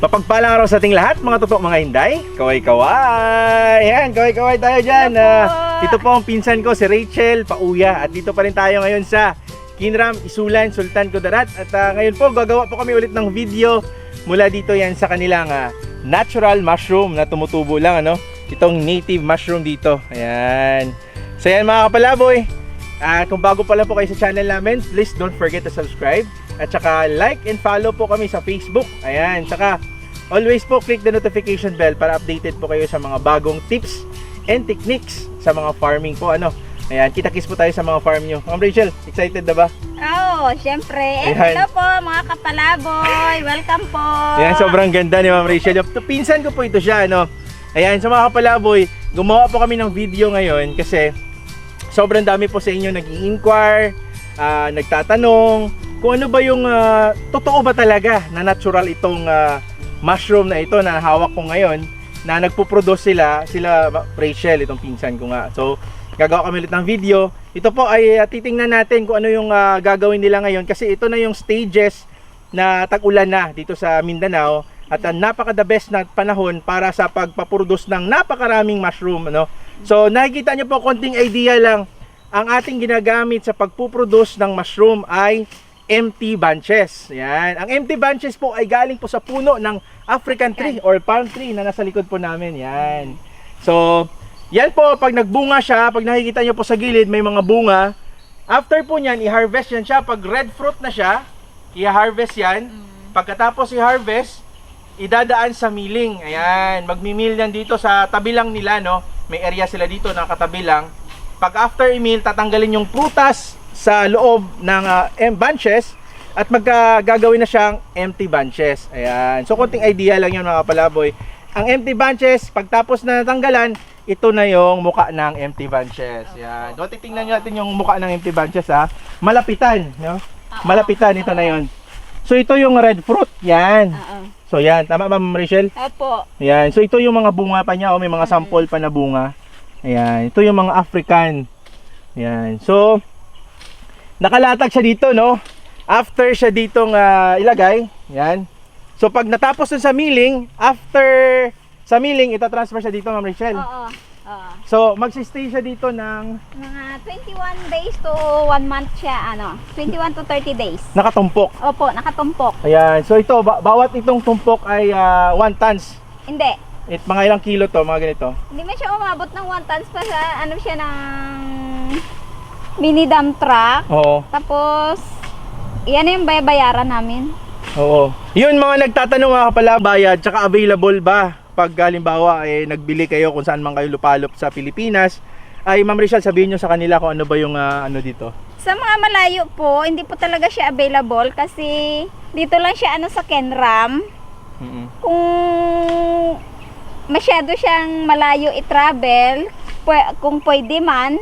Mapagpalang araw sa ating lahat, mga totoo mga hinday. Kaway-kaway! Yan, kaway-kaway tayo dyan. Ah, ito po ang pinsan ko, si Rachel Pauya. At dito pa rin tayo ngayon sa Kinram, Isulan, Sultan Kudarat. At ah, ngayon po, gagawa po kami ulit ng video mula dito yan sa kanilang ah, natural mushroom na tumutubo lang. Ano? Itong native mushroom dito. Ayan. So yan mga kapalaboy. Ah, kung bago pa lang po kayo sa channel namin, please don't forget to subscribe. At saka like and follow po kami sa Facebook. Ayan. Saka always po click the notification bell para updated po kayo sa mga bagong tips and techniques sa mga farming po. Ano? Ayan, kita-kiss po tayo sa mga farm nyo. Ma'am Rachel, excited na ba? Oo, syempre. Eh, Ayan. hello po mga kapalaboy. Welcome po. Ayan, sobrang ganda ni Ma'am Rachel. Pinsan ko po ito siya, ano? Ayan, sa mga kapalaboy, gumawa po kami ng video ngayon kasi sobrang dami po sa inyo nag inquire ah, nagtatanong kung ano ba yung ah, totoo ba talaga na natural itong ah, mushroom na ito na hawak ko ngayon na nagpo-produce sila, sila Rachel, itong pinsan ko nga. So, gagawa kami ulit ng video. Ito po ay ah, titingnan natin kung ano yung ah, gagawin nila ngayon kasi ito na yung stages na tag-ulan na dito sa Mindanao at ang napaka the best na panahon para sa pagpaproduce ng napakaraming mushroom ano. So nakikita niyo po konting idea lang ang ating ginagamit sa pagpuproduce ng mushroom ay empty bunches. Yan. Ang empty bunches po ay galing po sa puno ng African tree or palm tree na nasa likod po namin. Yan. So, yan po, pag nagbunga siya, pag nakikita nyo po sa gilid, may mga bunga. After po niyan, i-harvest yan siya. Pag red fruit na siya, i-harvest yan. Pagkatapos i-harvest, idadaan sa milling. Ayan, magmi-mill yan dito sa tabi lang nila, no? May area sila dito na katabi lang. Pag after i-mill, tatanggalin yung prutas sa loob ng em- bunches at magkagagawin na siyang empty bunches. Ayan. So, konting idea lang yun mga palaboy. Ang empty bunches, pagtapos na natanggalan, ito na yung muka ng empty bunches. Yan. So, titingnan nyo natin yung muka ng empty bunches ha. Malapitan, no? Malapitan, ito na yon. So, ito yung red fruit. Yan. So, yan. Tama ba, Ma'am Rachel? Opo. Ayan. So, ito yung mga bunga pa niya. O, may mga sample pa na bunga. Ayan. Ito yung mga African. Ayan. So, nakalatag siya dito, no? After siya ditong ah, ilagay. Ayan. So, pag natapos dun sa milling, after sa milling, itatransfer siya dito, Ma'am Rachel. Oo. Oo. So, magsistay siya dito ng Mga 21 days to 1 month siya, ano. 21 to 30 days. nakatumpok. Opo, nakatumpok. Ayan. So, ito, ba- bawat itong tumpok ay 1 tons. Hindi. It, mga ilang kilo to, mga ganito. Hindi man siya umabot ng 1 tons pa sa, ano siya ng mini dump truck. Oo. Tapos, yan na yung bayaran namin. Oo. Yun mga nagtatanong mga kapala, bayad tsaka available ba pag halimbawa eh, nagbili kayo kung saan man kayo lupalop sa Pilipinas ay Ma'am Rachel sabihin nyo sa kanila kung ano ba yung ah, ano dito. Sa mga malayo po, hindi po talaga siya available kasi dito lang siya ano sa Kenram. mm Kung masyado siyang malayo i-travel, pwe- kung pwede man,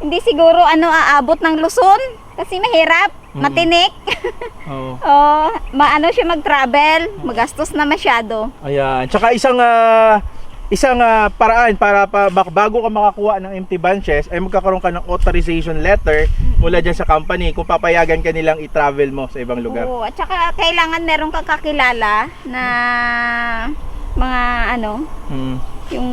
hindi siguro ano aabot ng Luzon kasi mahirap, Mm. matinik. Oo. oh, maano siya mag-travel, magastos na masyado. Ayan. Tsaka isang ah, isang ah, paraan para pa bago ka makakuha ng empty bunches ay magkakaroon ka ng authorization letter mula dyan sa company kung papayagan ka nilang i-travel mo sa ibang lugar. Oo, at saka kailangan meron kang kakilala na mga ano, Mm. Yung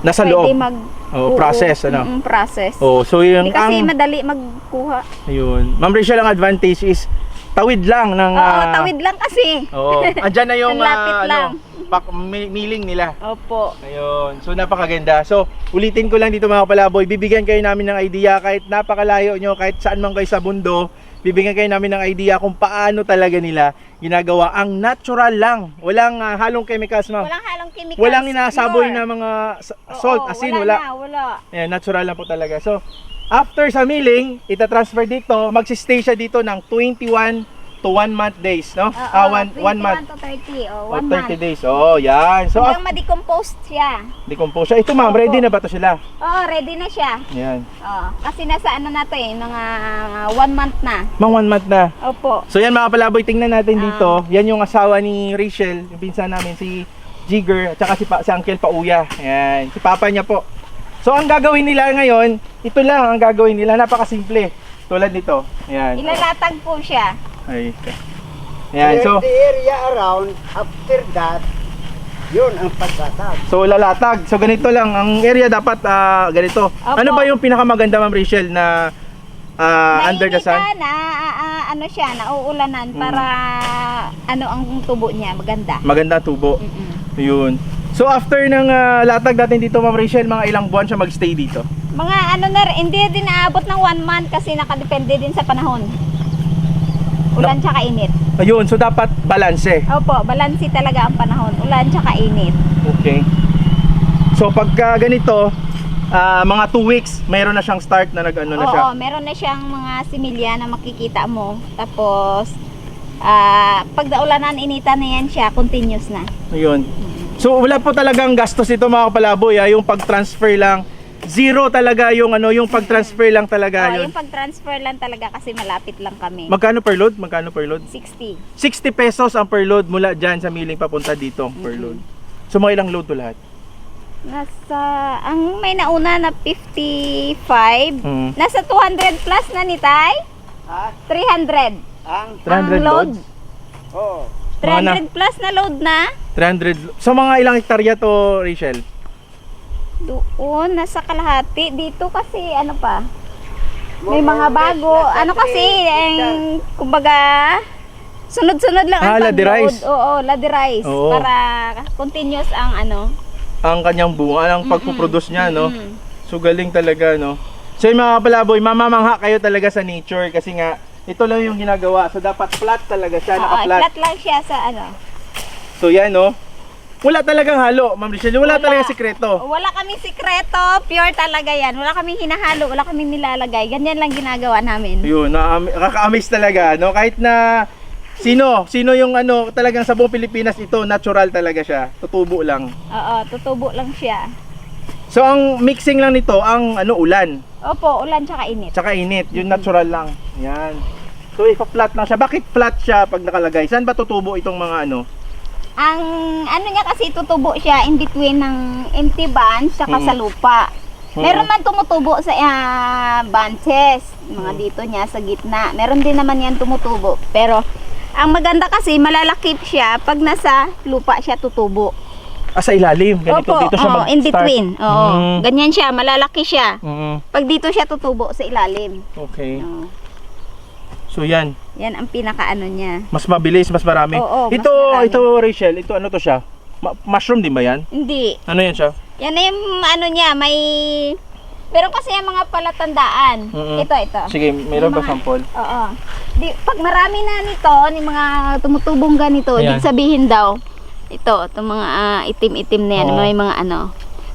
Nasa loob. mag Oo, process ano. mm, process. Oh, so yung Hindi kasi ang madali magkuha. Ayun. Ma'am Rachel, ang advantage is tawid lang ng... Oo, ah, tawid lang kasi. Oo. Andyan na yung lapit ah, lang. ano, pak, mi- milling nila. Opo. Ayun. So napakaganda. So ulitin ko lang dito mga palaboy, bibigyan kayo namin ng idea kahit napakalayo nyo, kahit saan man kayo sa mundo, bibigyan kayo namin ng idea kung paano talaga nila ginagawa ang natural lang. Walang ah, halong chemicals, ma'am. Walang halong chemicals. Walang inasaboy pure. na mga sa- Oo, salt, asin, wala. wala. Na, wala. Ayan, natural lang po talaga. So, after sa milling, itatransfer dito, magsistay siya dito ng 21 to 1 month days, no? Oo, ah, 1 21 month. to 30. Oh, O 1 30 month. days. Oh, yan. So, Hanggang ma-decompose siya. decompose siya. Ito ma'am, Opo. ready na ba to sila? Oo, ready na siya. Yan. Oo, kasi nasa ano na to eh, mga 1 month na. Mang 1 month na. Opo. So yan mga palaboy, tingnan natin Ah. dito. Yan yung asawa ni Rachel, yung pinsan namin, si Jigger, at saka si, pa, si Uncle Pauya. Yan, si papa niya po. So ang gagawin nila ngayon, ito lang ang gagawin nila, napakasimple. Tulad nito. Yan. Ilalatag po siya. Ay. Ayan, so, the area around, after that, yun ang pagkatag. so lalatag. So ganito lang, ang area dapat ah, ganito. Opo. Ano ba yung pinakamaganda Ma'am Rachel na ah, under the sun? Nainita na, ah, ah, ano siya, nauulanan Mm. para ano ang tubo niya, maganda. Maganda ang tubo. Mm-mm. Yun. So after ng ah, latag natin dito Ma'am Rachel, mga ilang buwan siya magstay dito? Mga ano na rin, hindi din naabot ng one month kasi nakadepende din sa panahon. Ulan tsaka init. Ayun, so dapat balance eh. Opo, balansi talaga ang panahon. Ulan tsaka init. Okay. So pagka ganito, ah, mga 2 weeks, mayroon na siyang start na nag-ano na Oo, siya. meron na siyang mga similya na makikita mo. Tapos, ah pag naulanan, inita na yan siya, continuous na. Ayun. So wala po talagang gastos ito mga kapalaboy, ah, yung pag-transfer lang. Zero talaga yung ano, yung pag-transfer lang talaga Oo, yun. yung pag-transfer lang talaga kasi malapit lang kami. Magkano per load? Magkano per load? 60. 60 pesos ang per load mula dyan sa milling papunta dito per load. So mga ilang load to lahat? Nasa, ang may nauna na 55, Mm. nasa 200 plus na ni Tay? Ha? 300. Ang, 300 ang load. loads? oh, 300 plus na load na? 300. lo- So mga ilang hektarya to, Rachel? Doon, nasa kalahati. Dito kasi, ano pa? May mga bago. Ano kasi, ang, kumbaga, sunod-sunod lang ang Ah, pag-load. ladirize. Oo, ladirize. Oo. Para continuous ang ano. Ang kanyang bunga, ang pagpuproduce niya, no? So galing talaga, no? So yung mga kapalaboy, mamamangha kayo talaga sa nature kasi nga, ito lang yung ginagawa. So dapat flat talaga siya, Oo, naka-flat. flat lang siya sa ano. So yan, no? Wala talagang halo, Ma'am Rachel. Wala, Wala. talagang sikreto. Wala kaming sikreto, pure talaga yan. Wala kaming hinahalo, wala kaming nilalagay. Ganyan lang ginagawa namin. Yun, na nakaka-amaze talaga, no? Kahit na sino, sino yung ano, talagang sa buong Pilipinas ito, natural talaga siya. Tutubo lang. Oo, tutubo lang siya. So ang mixing lang nito, ang ano, ulan. Opo, ulan tsaka init. Tsaka init, yung natural lang. Yan. So ipa-flat lang siya. Bakit flat siya pag nakalagay? Saan ba tutubo itong mga ano? Ang ano niya kasi tutubo siya in between ng empty bunch saka Mm. sa lupa. Mm. Meron man tumutubo sa ah, bunches, mga Mm. dito niya sa gitna. Meron din naman yan tumutubo. Pero ang maganda kasi malalakip siya pag nasa lupa siya tutubo. Ah, sa ilalim. Ganito, Opo, dito siya oo, mag-start. in between. Oo. Mm. Ganyan siya, malalaki siya. Mm, Pag dito siya tutubo sa ilalim. Okay. Oo. So yan, Yan ang pinakaano niya. mas mabilis, mas marami. Oo, mas ito, marami. ito Rachel, ito ano to siya? Ma- mushroom din ba yan? Hindi. Ano yan siya? Yan na yung ano niya, may... Meron kasi yung mga palatandaan. Mm-mm. Ito, ito. Sige, mayroon Yung ba mga- sample? Oo. Di, pag marami na nito, yung mga tumutubong ganito, Ayan. ibig sabihin daw, ito, itong mga ah, itim-itim na yan, Oo. may mga ano.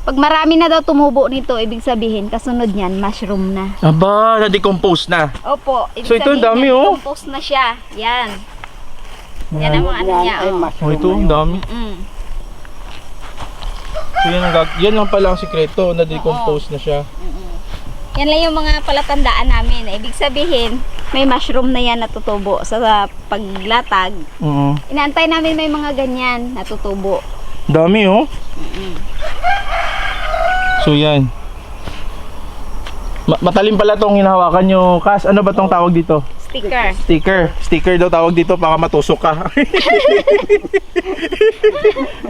Pag marami na daw tumubo nito, ibig sabihin, kasunod niyan, mushroom na. Aba, na-decompose na. Opo, ibig So, ito, ang dami, oh. compost na siya. Yan. Yan ang mga ano niya, ay oh. mushroom Oh, ito, na ang yun. dami. Mm. So, yan, ang gag- yan lang pala ang sikreto, na-decompose na siya. Yan lang yung mga palatandaan namin. Ibig sabihin, may mushroom na yan natutubo sa paglatag. Oo. Inaantay namin may mga ganyan natutubo. Dami, oh. So, yan. Ma- matalim pala tong hinahawakan nyo. Kas, ano ba tong tawag dito? Sticker. Sticker. Sticker daw tawag dito baka matusok ka.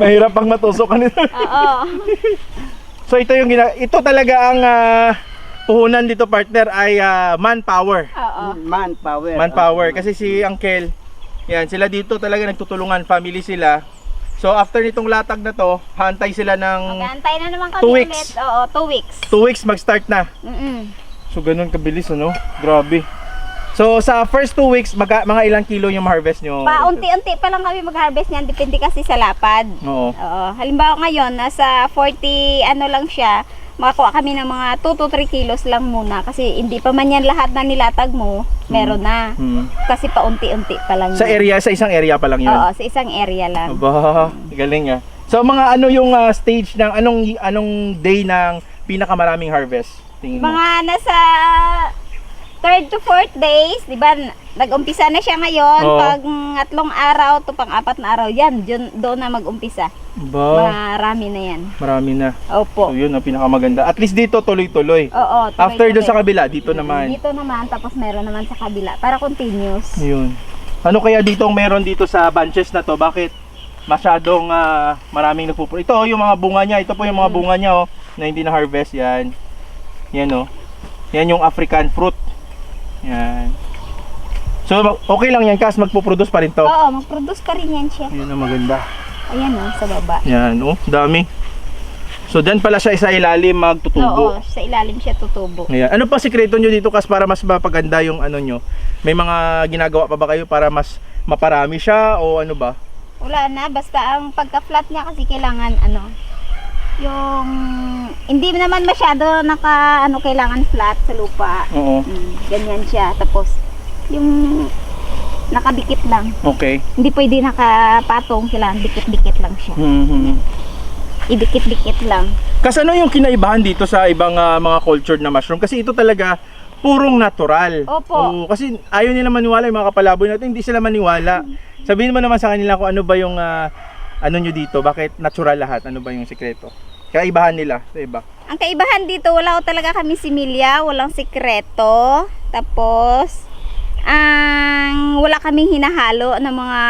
Mahirap pang matusok ka nito. Oo. So ito yung gina ito talaga ang ah, puhunan dito partner ay ah, manpower. Oo. Manpower. Manpower kasi si Uncle yan sila dito talaga nagtutulungan family sila. So after nitong latag na to, hantay sila ng Mag-aantay na naman kami Two weeks. ulit. Oo, two weeks. 2 weeks mag-start na. Mm-mm. So ganun kabilis ano? Grabe. So sa first 2 weeks maga, mga ilang kilo yung harvest nyo? Paunti-unti pa lang kami mag-harvest niyan. Depende kasi sa lapad. Oo. Oo. Halimbawa ngayon, nasa 40 ano lang siya. Makakuha kami ng mga 2 to 3 kilos lang muna. Kasi hindi pa man yan lahat na nilatag mo. Meron na. Hmm. Kasi paunti-unti pa lang Sa yan. area, sa isang area pa lang yun. Oo, sa isang area lang. Aba, galing ah. So mga ano yung ah, stage ng anong anong day ng pinakamaraming harvest? Tingin mo. Mga nasa third to fourth days, di ba, nag-umpisa na siya ngayon. Oo. Pag ngatlong araw to pang apat na araw, yan, dun, doon na mag-umpisa. Ba, Marami na yan. marami na. Opo. So yun ang pinakamaganda. At least dito tuloy-tuloy. Oo. After doon sa tuloy-tuloy. kabila, dito naman. Dito naman, tapos meron naman sa kabila. Para continuous. Yun. Ano kaya dito ang meron dito sa bunches na to? Bakit masyadong ah, maraming nagpupuno? Ito yung mga bunga niya. Ito po yung mga bunga niya oh, na hindi na harvest yan. Yan oh. Yan yung African fruit. Yan. So okay lang yan kas magpo-produce pa rin to. Oo, mag-produce pa rin yan siya. Yan ang maganda. Ayan o, sa baba. Yan oh, dami. So dyan pala siya sa ilalim magtutubo. Oo, sa ilalim siya tutubo. Ayan. Ano pa sikreto nyo dito kas para mas mapaganda yung ano nyo? May mga ginagawa pa ba kayo para mas maparami siya o ano ba? Wala na, basta ang pagka-flat niya kasi kailangan ano, yung hindi naman masyado naka ano kailangan flat sa lupa. Oo. Mm, ganyan siya. Tapos yung nakadikit lang. Okay. Hindi pwede nakapatong, kailangan dikit-dikit lang siya. Mhm. Idikit-dikit lang. Kasi ano yung kinaibahan dito sa ibang ah, mga cultured na mushroom? Kasi ito talaga purong natural. Opo. Oo, kasi ayaw nila maniwala yung mga kapalaboy natin, hindi sila maniwala. Sabihin mo naman sa kanila kung ano ba yung ah, ano nyo dito, bakit natural lahat, ano ba yung sikreto? Kaibahan nila sa iba. Ang kaibahan dito, wala ko talaga kami similya, walang sikreto. Tapos, ang wala kaming hinahalo ng mga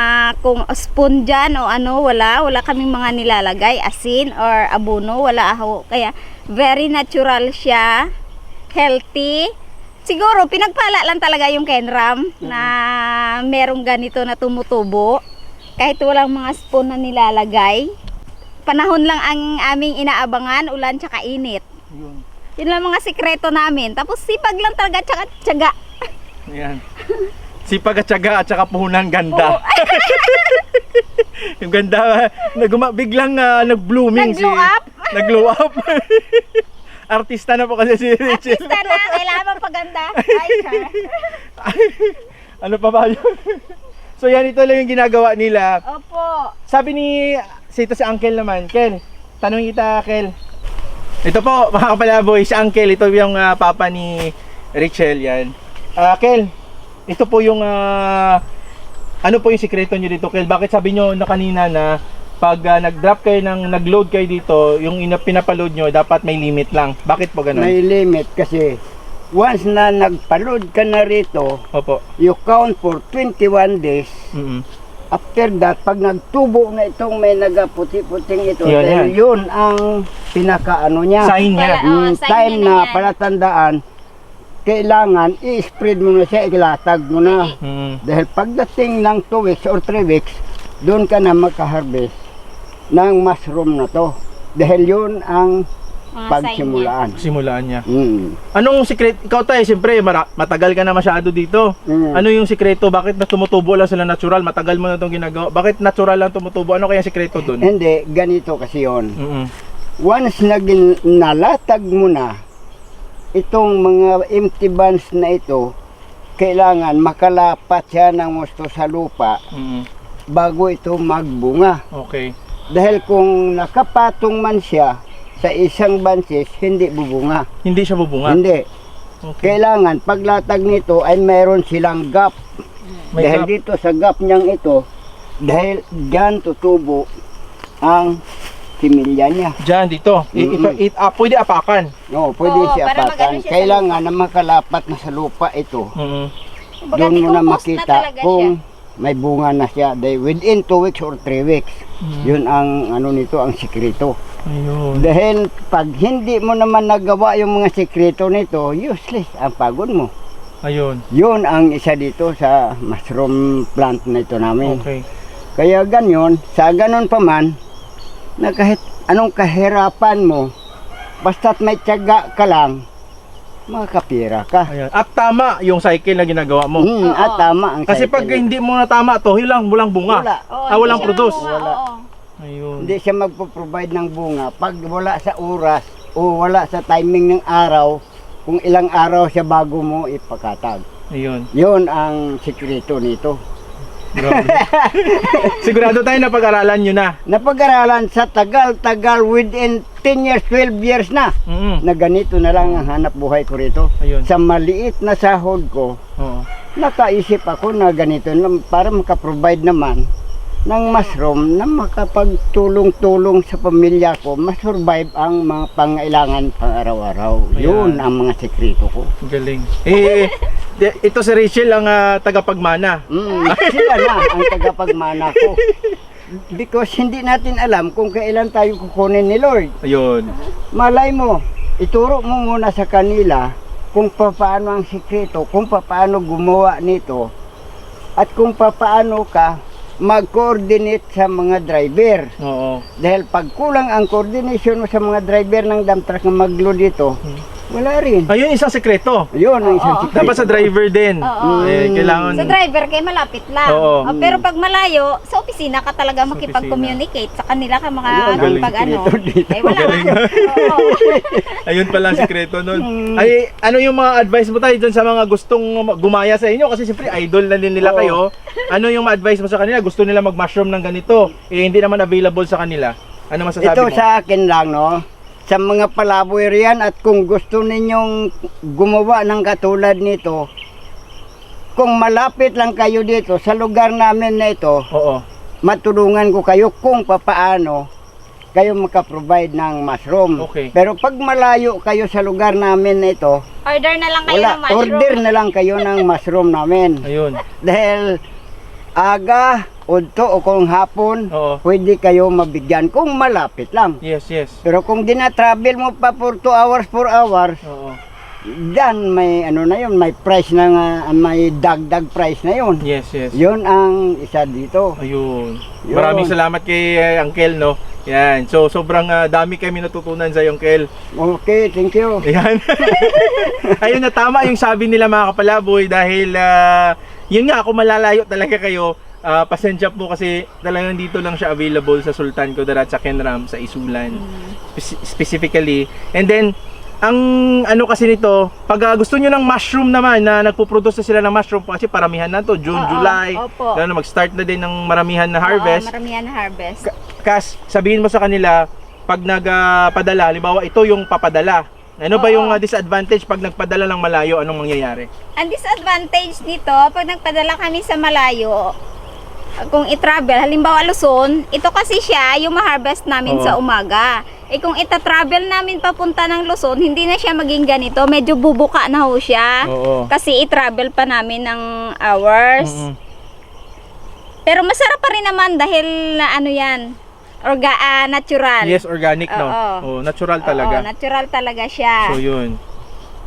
kung spoon dyan o ano, wala. Wala kaming mga nilalagay, asin or abono, wala ako. Kaya, very natural siya, healthy. Siguro, pinagpala lang talaga yung Kenram na merong ganito na tumutubo. Kahit walang mga spoon na nilalagay. Panahon lang ang aming inaabangan, ulan tsaka init. Yun. Yun lang mga sikreto namin. Tapos sipag lang talaga tsaka tsaga. Ayan. Sipag at syaga at saka puhunan ganda. yung ganda, naguma, biglang ah, nag-blooming Nag-glow up? Nag-glow up. Artista na po kasi si Rachel. Artista na, kailangan magpaganda. Ay, ano pa ba yun? So yan, ito lang yung ginagawa nila. Opo. Sabi ni, si ito si Uncle naman, Kel, tanong kita, Kel. Ito po, mga kapalaboy, si Uncle, ito yung ah, papa ni Rachel, yan. Ah, Kel, ito po yung, ah, ano po yung sikreto nyo dito, Kel? Bakit sabi nyo na kanina na pag ah, nag-drop kayo ng nag-load kayo dito, yung ina, pinapaload nyo, dapat may limit lang. Bakit po ganun? May limit kasi once na nagpa-load ka na rito, Opo. you count for 21 days. Mm-mm. After that, pag nagtubo na itong may nagaputi-puting ito, Yun, dahil yan. yun ang pinaka-ano niya. Sign niya. Wala. Oo, Mm, sign time niya na na yan. palatandaan, kailangan i-spread mo na siya, ilatag mo na. Mm. Dahil pagdating ng 2 weeks or 3 weeks, doon ka na magka-harvest ng mushroom na to. Dahil yun ang Mga sign pagsimulaan. Simulaan niya. Mm. Anong secret? Ikaw tayo, siyempre, mara- matagal ka na masyado dito. Mm. Ano yung sikreto? Bakit na tumutubo lang sila natural? Matagal mo na itong ginagawa. Bakit natural lang tumutubo? Ano kaya sikreto dun? Hindi, ganito kasi yon. Mm-mm. Once na gin- nalatag mo na itong mga empty buns na ito, kailangan makalapat siya ng gusto sa lupa Mm-mm. bago ito magbunga. Okay. Dahil kung nakapatong man siya sa isang bunches, hindi bubunga. Hindi siya bubunga. Hindi. Okay. Kailangan paglatag nito ay meron silang gap. May dahil gap. dito sa gap niyang ito, dahil diyan tutubo ang similya niya. Diyan, dito. I- ito, it, ah, pwede apakan. No, pwede Oo, siya apakan. siya Kailangan na makalapat na sa lupa ito. Kumbaga, Doon mo na na makita talaga kung siya. may bunga na siya. Dahil within 2 weeks or 3 weeks, Mm. yun ang ano nito, ang sikreto. Ayun. Dahil pag hindi mo naman nagawa yung mga sikreto nito, useless ang pagod mo. Ayun. Yun ang isa dito sa mushroom plant na ito namin. Okay. Kaya ganyan, sa ganon pa man, na kahit anong kahirapan mo, basta't may tiyaga ka lang, makakapira ka. Ayan. At tama yung cycle na ginagawa mo. Hmm, at tama ang Kasi cycle pag hindi mo na tama to, hilang walang bunga. Wala. Ah, walang produce. Wala. oo. Ayun. Hindi siya magpo-provide ng bunga pag wala sa oras o wala sa timing ng araw kung ilang araw siya bago mo ipakatag. Ayun. Yun ang sikreto nito. Sigurado tayo na pag-aralan nyo na. Napag-aralan sa tagal-tagal within 10 years, 12 years na Mm. na ganito na lang ang hanap buhay ko rito. Ayun. Sa maliit na sahod ko, Oo. nakaisip ako na ganito lang para makaprovide naman ng mushroom na makapagtulong-tulong sa pamilya ko, masurvive ang mga pangailangan pang araw-araw. Yun ang mga sekreto ko. Galing. Eh, Di- Ito si Rachel ang ah, tagapagmana. Mm, sila na ang tagapagmana ko. Because hindi natin alam kung kailan tayo kukunin ni Lord. Ayun. Malay mo, ituro mo muna sa kanila kung paano ang sikreto, kung paano gumawa nito, at kung paano ka mag-coordinate sa mga driver. Oo. Dahil pag kulang ang coordination mo sa mga driver ng dump truck na maglo dito, wala rin. Ayun, isang sekreto. Yun ang isang Oo. sikreto. Dapat sa driver din. Oo. Eh, kailangan... Sa driver kay malapit lang. Oo. Oh, pero pag malayo, sa opisina ka talaga makipag-communicate. Sa kanila ka Ayun, galing. makapag ano. Dito. Ay, wala Galing. Oo. Ayun pala ang sekreto nun. Ay, ano yung mga advice mo tayo dun sa mga gustong gumaya sa inyo? Kasi siyempre idol na din nila Oo. kayo. Ano yung ma-advise mo sa kanila? Gusto nila mag-mushroom ng ganito. Eh, hindi naman available sa kanila. Ano masasabi Ito mo? sa akin lang, no? Sa mga palaboy riyan at kung gusto ninyong gumawa ng katulad nito, kung malapit lang kayo dito sa lugar namin na ito, Oo. matulungan ko kayo kung papaano kayo makaprovide ng mushroom. Okay. Pero pag malayo kayo sa lugar namin na ito, Order na lang kayo wala, ng mushroom. order na lang kayo ng mushroom namin. Ayun. Dahil aga, udto o kung hapon, Oo. pwede kayo mabigyan kung malapit lang. Yes, yes. Pero kung dina-travel mo pa for 2 hours, 4 hours, Oo. dan may ano na yun, may price na nga, may dagdag price na yun. Yes, yes. Yun ang isa dito. Ayun. Yun. Maraming salamat kay uh, Uncle, no? Yan. So, sobrang uh, dami kami natutunan sa Uncle. Okay, thank you. Ayan. Ayun na tama yung sabi nila mga kapalaboy dahil ah, yun nga ako malalayo talaga kayo. Ah, pasensya po kasi talagang dito lang siya available sa Sultan Kudarat sa Kenram sa Isulan. Spec- specifically. And then ang ano kasi nito, pag ah, gusto nyo ng mushroom naman na nagpo-produce na sila ng mushroom kasi paramihan na to, June, Oo, July. opo. Lalo mag-start na din ng maramihan na Oo, harvest. maramihan na harvest. Ka- Kas, sabihin mo sa kanila, pag nagpadala, halimbawa ito yung papadala. Ano ba Oo. yung ah, disadvantage pag nagpadala ng malayo, anong mangyayari? Ang disadvantage nito, pag nagpadala kami sa malayo, kung i-travel, halimbawa Luzon, ito kasi siya yung ma-harvest namin Oo. sa umaga. Eh kung ita-travel namin papunta ng Luzon, hindi na siya maging ganito, medyo bubuka na ho siya. Oo. Kasi i-travel pa namin ng hours. Mm-mm. Pero masarap pa rin naman dahil na ano yan, orga, ah, natural. Yes, organic, no? Oo. Oh, natural Oo, talaga. natural talaga siya. So, yun.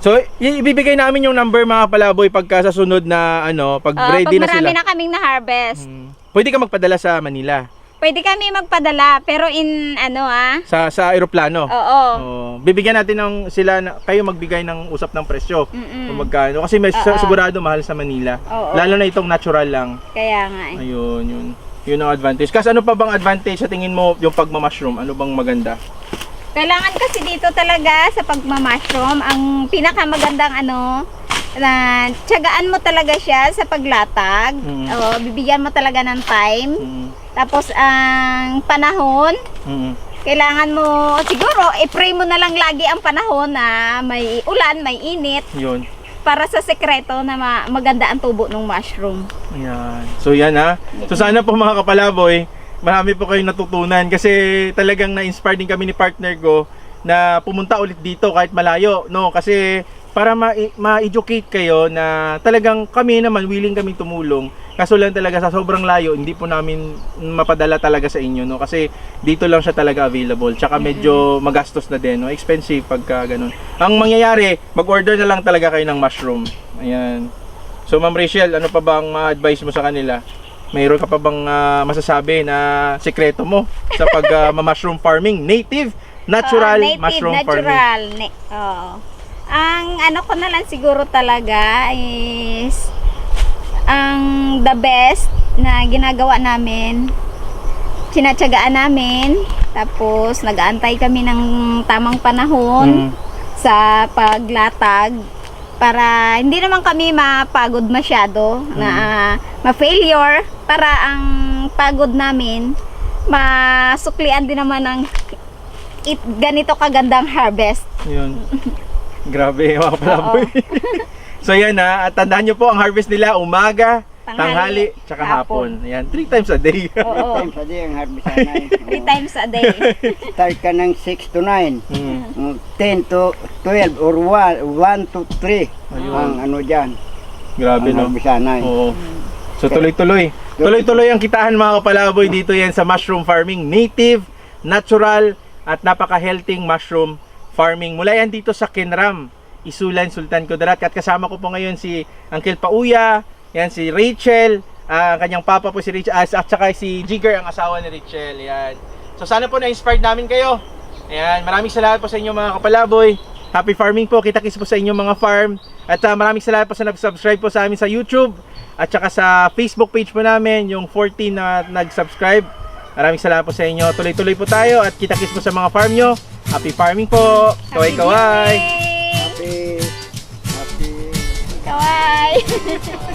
So, i- ibibigay namin yung number mga palaboy pagka sa sunod na ano, pag Oo, ready pag na marami sila. na kaming na-harvest. Mm. Pwede ka magpadala sa Manila. Pwede kami magpadala, pero in ano ah, Sa sa eroplano. oo. Oh, bibigyan natin ng sila na, kayo magbigay ng usap ng presyo. Mm-mm. Kung magkano kasi may Oo. sigurado mahal sa Manila. Oo. Lalo na itong natural lang. Kaya nga eh. Ayun, yun. Yun ang advantage. Kasi ano pa bang advantage sa tingin mo yung pagma-mushroom? Ano bang maganda? Kailangan kasi dito talaga sa pagma-mushroom, ang pinakamagandang ano, na tiyagaan mo talaga siya sa paglatag. Mm. Oo, bibigyan mo talaga ng time. Mm. Tapos ang panahon, Mm. kailangan mo siguro i-pray mo na lang lagi ang panahon na may ulan, may init Yun. Para sa sekreto na ma- maganda ang tubo ng mushroom. Ayan. So yan ha. So sana po mga kapalaboy, marami po kayong natutunan kasi talagang na-inspire din kami ni partner ko na pumunta ulit dito kahit malayo, no? Kasi para ma- ma-educate kayo na talagang kami naman willing kaming tumulong. Kaso lang talaga sa sobrang layo, hindi po namin mapadala talaga sa inyo, no? Kasi dito lang siya talaga available. Tsaka medyo magastos na din, no? Expensive pagka ganun. Ang mangyayari, mag-order na lang talaga kayo ng mushroom. Ayan. So Ma'am Rachel, ano pa bang ma-advise mo sa kanila? Mayroon ka pa bang ah, masasabi na sekreto mo sa pag ah, ma-mushroom farming? Native, natural Oo, native, mushroom farming. natural. Na- oo. Ang ano ko na lang siguro talaga is ang the best na ginagawa namin sinatsagaan namin tapos nag-aantay kami ng tamang panahon Mm. sa paglatag para hindi naman kami mapagod masyado na ah, ma-failure para ang pagod namin masuklian din naman ng it, ganito kagandang harvest. Yun. Grabe, mga palaboy. so yan ha, at tandaan nyo po ang harvest nila umaga, tanghali, Tanghali, tsaka hapon. hapon. Ayan, three times a day. Oo. Time sa day ang harvest sanay. Three times a day. Start ka ng 6 to 9. Mm. Mm, 10 to 12 or 1, 1 to 3 Ayun. ang ano dyan. Grabe, no? Ang harbisanay. Oo. So tuloy-tuloy. Tuloy-tuloy ang kitahan mga kapalaboy dito yan sa mushroom farming. Native, natural, at napaka-healthy mushroom farming. Mula yan dito sa Kenram, Isulan, Sultan Kudarat. At kasama ko po ngayon si Uncle Pauya, yan si Rachel, ah, ang kanyang papa po si Rachel, ah, at saka si Jigger, ang asawa ni Rachel. Yan. So sana po na-inspired namin kayo. Ayan, maraming salamat po sa inyo mga kapalaboy. Happy farming po. Kita-kits po sa inyong mga farm. At ah, maraming salamat po sa nag-subscribe po sa amin sa YouTube. At saka sa Facebook page po namin, yung 14 na nag-subscribe. Maraming salamat po sa inyo. Tuloy-tuloy po tayo at kita-kits po sa mga farm nyo. Happy farming po. Kaway-kaway. Happy